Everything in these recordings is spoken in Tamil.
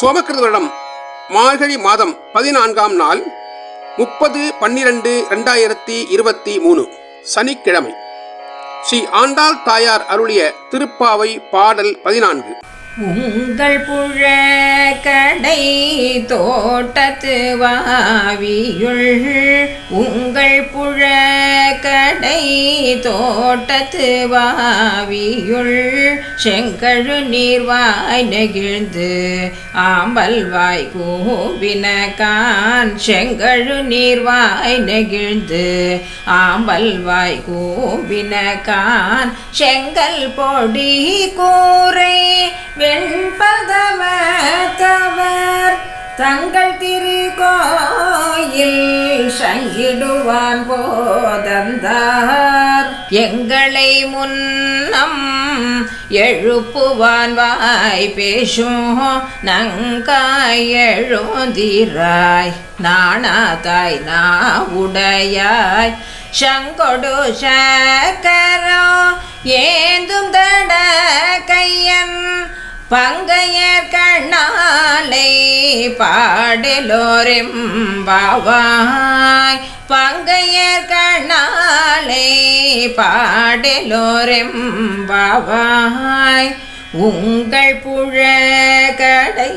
சோமகிருத வருடம் மார்கழி மாதம் பதினான்காம் நாள் முப்பது பன்னிரண்டு ரெண்டாயிரத்தி இருபத்தி மூணு சனிக்கிழமை. ஸ்ரீ ஆண்டாள் தாயார் அருளிய திருப்பாவை பாடல் பதினான்கு. உங்கள் கடை தோட்டத்து வாவியுள் உங்கள் புழ தோட்டத்து வாவியுள் செங்கழு நீர்வாய் நெகிழ்ந்து ஆம்பல் வாய் கூவினகான் செங்கழு நீர்வாய் நெகிழ்ந்து ஆம்பல் வாய் கூவினகான் செங்கல் பொடி கூரை வெண்பதவத்தவர் தங்கள் திருக்கோயில் சங்கிடுவான் போதந்தார். எங்களை முன்னம் எழுப்புவான் வாய் பேசும். நங்காய் எழுந்திராய் நாணாதாய் உடையாய். சங்கொடு சக்கரோ ஏந்தும் தட கையன் பங்கையர் கண்ணாலை பாடலோரெம் பாவாய். பங்கையர் கண்ணா பாடலோரெம் பாவாய் உங்கள் கடை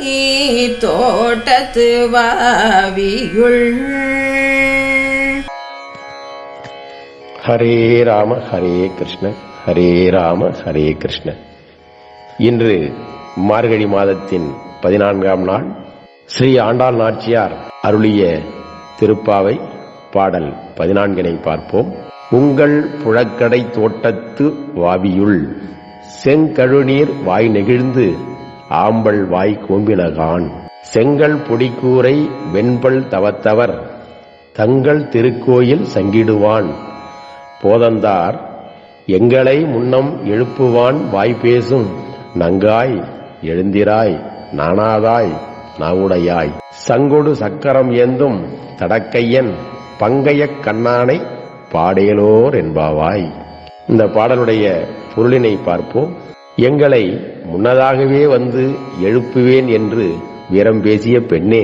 தோட்டத்து வாவியுள். ஹரே ராம ஹரே கிருஷ்ண ஹரே ராம ஹரே கிருஷ்ண. இன்று மார்கழி மாதத்தின் பதினான்காம் நாள். ஸ்ரீ ஆண்டாள் நாச்சியார் அருளிய திருப்பாவை பாடல் பதினான்கினை பார்ப்போம். உங்கள் புழக்கடை தோட்டத்து வாவியுள் செங்கழுநீர் வாய் நெகிழ்ந்து ஆம்பல் வாய் கோம்பினகான் செங்கல் பொடிக்கூரை வெண்பல் தவத்தவர் தங்கள் திருக்கோயில் சங்கிடுவான். போதந்தார் எங்களை முன்னம் எழுப்புவான் வாய்ப்பேசும் நங்காய் எழுந்திராய் நாணாதாய் நாவுடையாய். சங்கொடு சக்கரம் ஏந்தும் தடக்கையன் பங்கையக் கண்ணானை பாடையலோர் என்பாவாய். இந்த பாடலுடைய பொருளினை பார்ப்போம். எங்களை முன்னதாகவே வந்து எழுப்புவேன் என்று வீரம் பேசிய பெண்ணே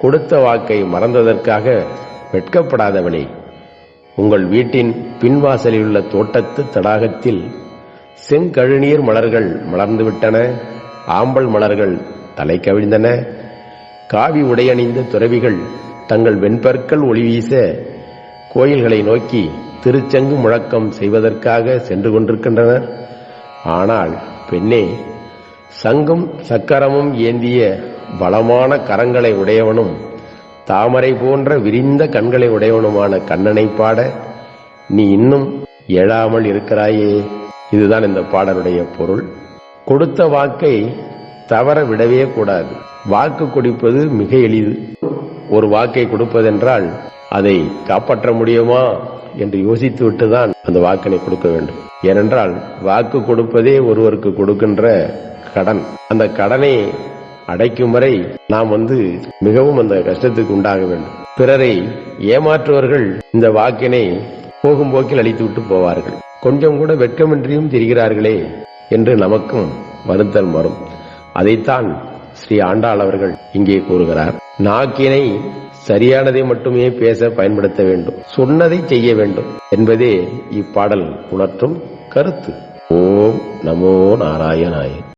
கொடுத்த வாக்கை மறந்ததற்காக வெட்கப்படாதவளே உங்கள் வீட்டின் பின்வாசலில் உள்ள தோட்டத்து தடாகத்தில் செங்கழுநீர் மலர்கள் மலர்ந்துவிட்டன ஆம்பல் மலர்கள் தலை கவிழ்ந்தன காவி உடையணிந்த துறவிகள் தங்கள் வெண்பற்கள் ஒளி வீச கோயில்களை நோக்கி திருச்சங்கு முழக்கம் செய்வதற்காக சென்று கொண்டிருக்கின்றனர். ஆனால் பெண்ணே சங்கும் சக்கரமும் ஏந்திய பலமான கரங்களை உடையவனும் தாமரை போன்ற விரிந்த கண்களை உடையவனுமான கண்ணனை பாட நீ இன்னும் எழாமல் இருக்கிறாயே. இதுதான் இந்த பாடலுடைய பொருள். கொடுத்த வாக்கை தவற விடவே கூடாது. வாக்கு கொடுப்பது மிக எளிது. ஒரு வாக்கை கொடுப்பதென்றால் அதை காப்பாற்ற முடியுமா என்று யோசித்துவிட்டு தான் அந்த வாக்கினை கொடுக்க வேண்டும். ஏனென்றால் வாக்கு கொடுப்பதே ஒருவருக்கு கொடுக்கின்ற கடன். அந்த கடனை அடைக்கும் வரை நாம் வந்து மிகவும் அந்த கஷ்டத்துக்கு உண்டாக வேண்டும். பிறரை ஏமாற்றுவர்கள் இந்த வாக்கினை போகும் போக்கில் அழித்து விட்டு போவார்கள். கொஞ்சம் கூட வெட்கமின்றியும் திரிகிறார்களே என்று நமக்கும் வருத்தல் வரும். அதைத்தான் ஸ்ரீ ஆண்டாள் அவர்கள் இங்கே கூறுகிறார். நாக்கினை சரியானதை மட்டுமே பேச பயன்படுத்த வேண்டும். சொன்னதை செய்ய வேண்டும் என்பதே இப்பாடல் உணர்த்தும் கருத்து. ஓம் நமோ நாராயணாய.